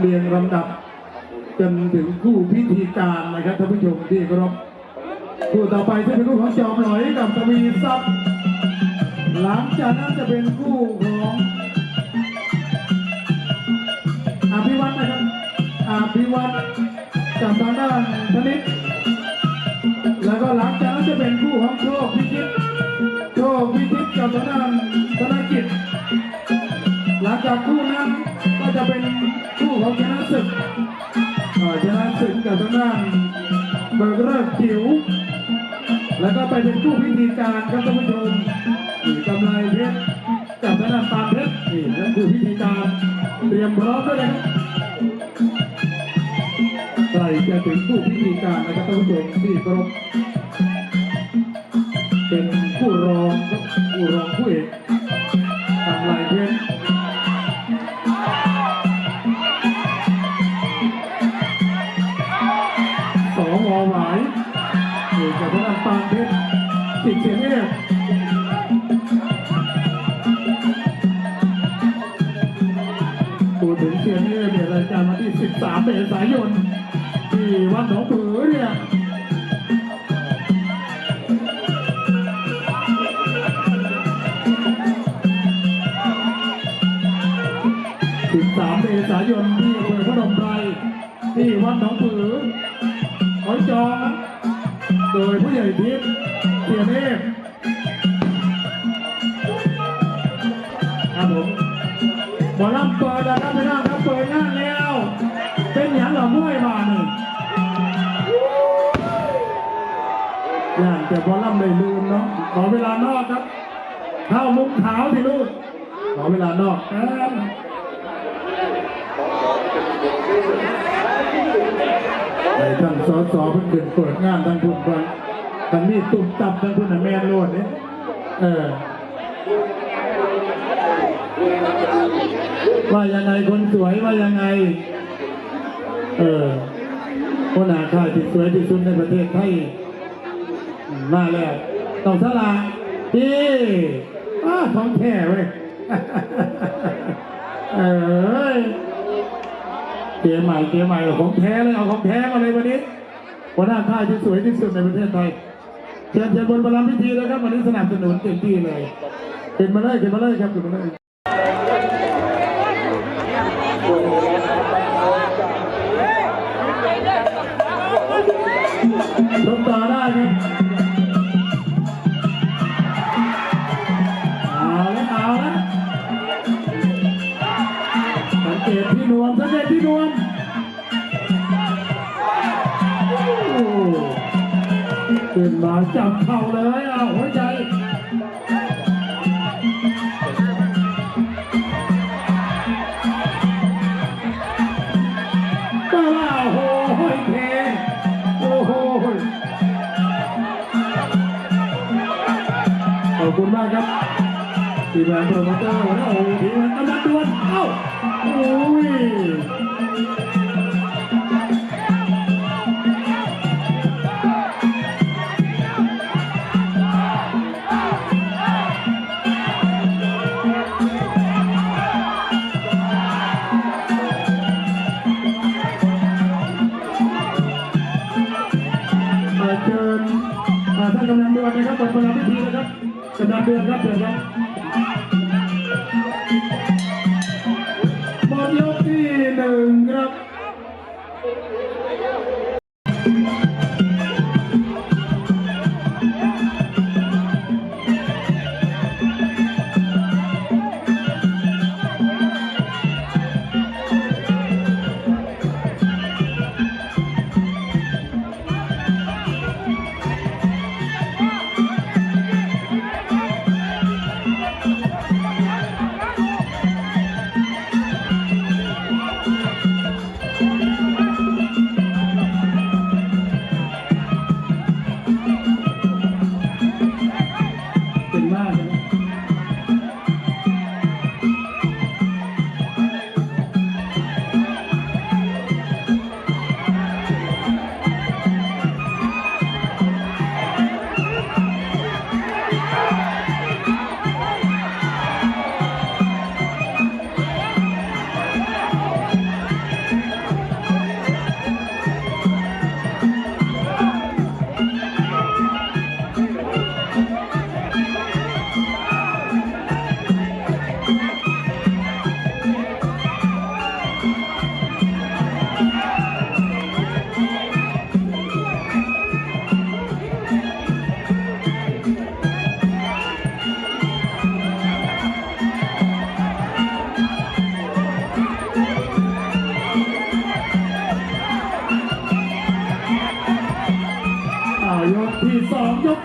เรียงลำดับ จนถึงคู่พิธีการนะครับท่านผู้ชมที่เคารพคู่ต่อไปจะเป็นคู่ของจอมหลอยกับทวีทรัพย์หลังจากนั้นจะเป็นคู่ของอภิวัตนะครับอภิวัตจากทางด้านธนิต กกับทางด้านเบิกเลิกจิ๋วแล้วก็ไปเป็นคู่พิธีการครับท่านผู้ชมนี่กำไรเพชรกับทางด้านปานเพชรนี่แล้วคู่พิธีการเตรียมพร้อมด้วยนะครับใกล้จะถึงคู่พิธีการนะครับท่านผู้ชมที่เคารพ สองวอหวายอยู่กับทางปานเพชรสิบเสียงเอกพูดถึงเสียงเอกเนี่ยรายการมาที่ 13เมษายนที่วัดหนองผือเนี่ย13เมษายนที่อำเภอพนมไพรที่วัดหนองผือ จองโดยผู้ใหญ่ทิพย์เสียเนธครับผมหมอลำเปิดนะครับไม่น่าครับเปิดงาแล้ว เป็นอย่างเราม่วยมาหนึ่งอย่างแต่หมอลำเลยลืมเนาะขอเวลานอกครับเข้ามุกขาวสิลูกขอเวลานอกแป๊บ ไอ้ท่านสอสอเพิ่งเดินเปิดงานทั้งพุ่นก่อนทางนี้ตุ่มตับทั้งพุ่นน่ะแม่นโลดเนี่ยเออว่ายังไงคนสวยว่ายังไง เออคนหาค่ายที่สวยที่สุดในประเทศไทยมาแล้วต้องสละดีอ้าของแท้เว้ยเอ้ย เกมใหม่เกมใหม่เอาของแท้เลยเอาของแท้มาเลยวันนี้วันหน้าท่าที่สวยที่สุดในประเทศไทยเชิญเชิญบนประลัมพิธีแล้วครับวันนี้สนับสนุนเต็มที่เลยเห็นมาเลยเห็นมาเลยครับเห็นมาเลย มาจับเข่าเลยอะหัวใจก็ว่าโอ้โหเทโอ้โหขอบคุณมากครับทีมงานโปรโมเตอร์หัวหน้าโอ้โหทีมงานกำลังดวนเอ้าโอ้ย ท่านกำนันเดื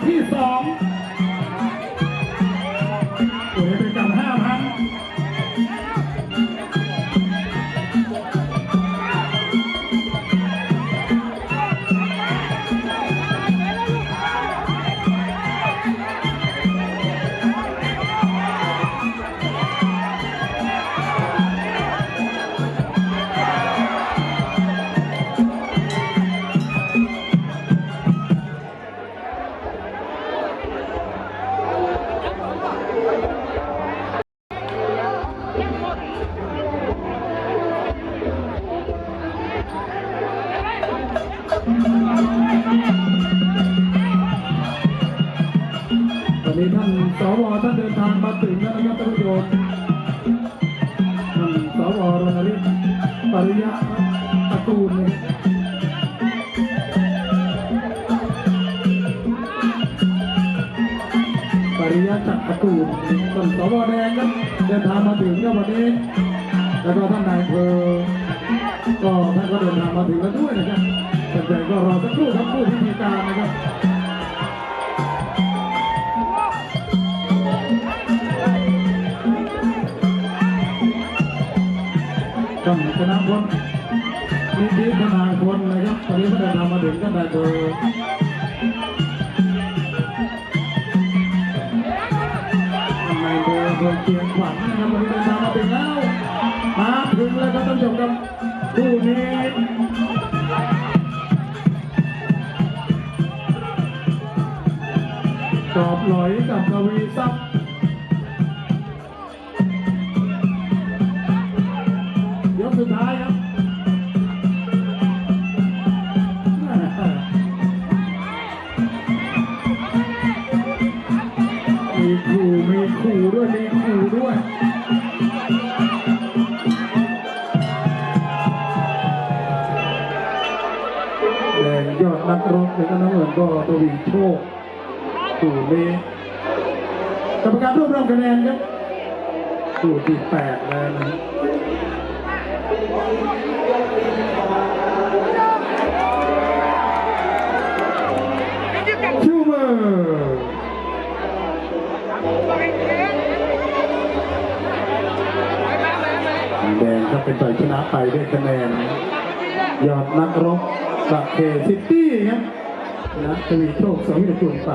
ที่ วท่านเดินทางมาถึงแล้วนะครับท่านผู้ชมท่านสวรณฤทธิ์ปริยะตระกูลเนี่ยปริยะจักรตระกูลท่านสวแดงครับเดินทางมาถึงแล้ววันนี้ แล้วก็ท่านนายอำเภอก็ท่านก็เดินทางมาถึงแล้วด้วยนะครับแต่ก็รอสักครู่ครับผู้พิธีการนะครับ ท่านะพลนิธิธนาพลนะครับตอนนี้เดินทางมาถึงก็ได้ดยท่านนายโดยโดยเชียงขวัญนะครับวันนี้เดินทางมาถึงแล้ว มาถึงแล้วครับท่านผู้ชมครับคู่นี้จอบหลอยกับกวีทรั สุดท้ายครับมีขู่มีขู่ด้วยมีขู่ด้วยแดงยอดนักรบแล้วก็น้ำเงินก็ตวีโชคขู่นี้กรรมการรวบรวมคะแนนครับขู่ที่แปดแล้วนะ แดงครับเป็นต่อยชนะไปด้วยคะแนน ยอดนักรบบักเคซิตี้ครับชนะทวีโชคสวิทจุนไป